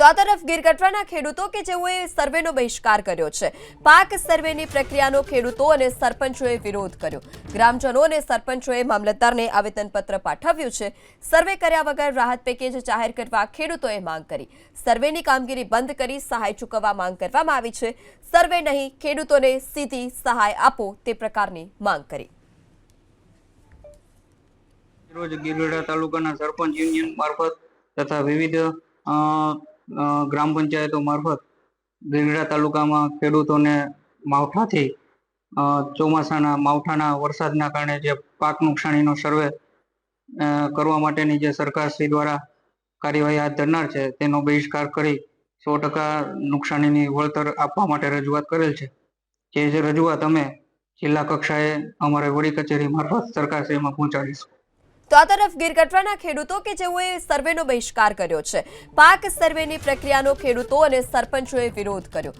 તો આ તરફ ગીર ગઢડાના ખેડૂતો કે જેઓએ સર્વેનો બહિષ્કાર કર્યો છે. પાક સર્વેની પ્રક્રિયાનો ખેડૂતો અને સરપંચોએ વિરોધ કર્યો. ગ્રામજનો અને સરપંચોએ મામલતદારને આવેદનપત્ર પાઠવ્યું છે. સર્વે કર્યા વગર રાહત પેકેજ જાહેર કરવા ખેડૂતોએ માંગ કરી. સર્વેની કામગીરી બંધ કરી સહાય ચૂકવવા માંગ કરવામાં આવી છે. સર્વે નહીં, ખેડૂતોને સીધી સહાય આપો તે પ્રકારની માંગ કરી. રોજ ગીરવેડા તાલુકાના સરપંચ યુનિયન મારફત તથા વિવિધ ગ્રામ પંચાયતો મારફત ગીંગડા તાલુકામાં ખેડૂતોને માવઠાથી ચોમાસાના માવઠાના વરસાદના કારણે જે પાક નુકસાનીનો સર્વે કરવા માટેની જે સરકારશ્રી દ્વારા કાર્યવાહી હાથ ધરનાર છે, તેનો બહિષ્કાર કરી સો ટકા નુકસાનીની વળતર આપવા માટે રજૂઆત કરેલ છે. જે રજૂઆત અમે જિલ્લા કક્ષાએ અમારે વડી કચેરી મારફત સરકારશ્રીમાં પહોંચાડીશું. તો આ તરફ ગીર ગઢડાના ખેડૂતો કે જેઓએ સર્વેનો બહિષ્કાર કર્યો છે. પાક સર્વેની પ્રક્રિયાનો ખેડૂતો અને સરપંચોએ વિરોધ કર્યો.